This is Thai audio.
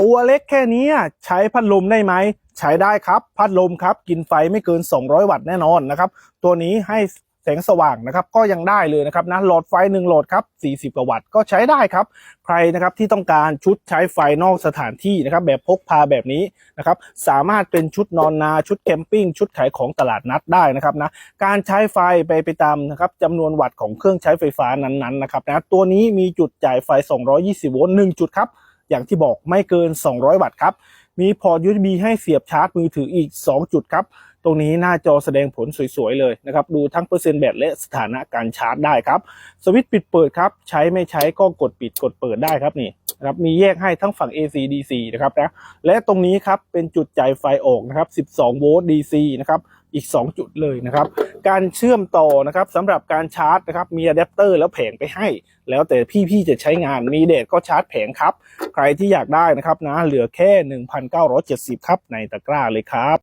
ตัวเล็กแค่นี้ใช้พัดลมได้ไหม ใช้ได้ครับ พัดลมครับ กินไฟไม่เกิน 200 วัตต์แน่นอนนะครับ ตัวนี้ให้แสงสว่างนะครับ ก็ยังได้เลยนะครับนะหลอดไฟ1โหลดครับ 40กว่าวัตต์ก็ใช้ได้ครับ ใครนะครับที่ต้องการชุดใช้ไฟนอกสถานที่นะครับ แบบพกพาแบบนี้นะครับ สามารถเป็นชุดนอนนาชุดแคมปิ้งชุดขายของตลาดนัดได้นะครับนะการใช้ไฟไปไปตามนะครับจำนวนวัตต์ของเครื่องใช้ไฟฟ้านั้นๆนะครับนะตัวนี้มีจุดจ่ายไฟ 220 โวลต์1จุดครับ อย่างที่บอกไม่เกิน 200 วัตต์ครับ มีพอร์ต USB ให้เสียบชาร์จมือถืออีก 2 จุดครับ ตรงนี้หน้าจอแสดงผลสวยๆเลยนะครับ ดูทั้งเปอร์เซ็นต์แบตและสถานะการชาร์จได้ครับ สวิตช์ปิดเปิดครับ ใช้ไม่ใช้ก็กดปิดกดเปิดได้ครับนี่นะครับมีแยกให้ทั้งฝั่ง AC DC นะครับนะและตรงนี้ครับเป็นจุดจ่ายไฟออกนะครับ 12 โวลต์ DC นะครับ อีก 2 จุดเลยนะครับ การเชื่อมต่อนะครับสำหรับการชาร์จนะครับมีอะแดปเตอร์แล้วแผงไปให้ แล้วแต่พี่ๆจะใช้งานมีเดทก็ชาร์จแผงครับ ใครที่อยากได้นะครับนะเหลือแค่ 1,970 ครับในตะกร้าเลยครับ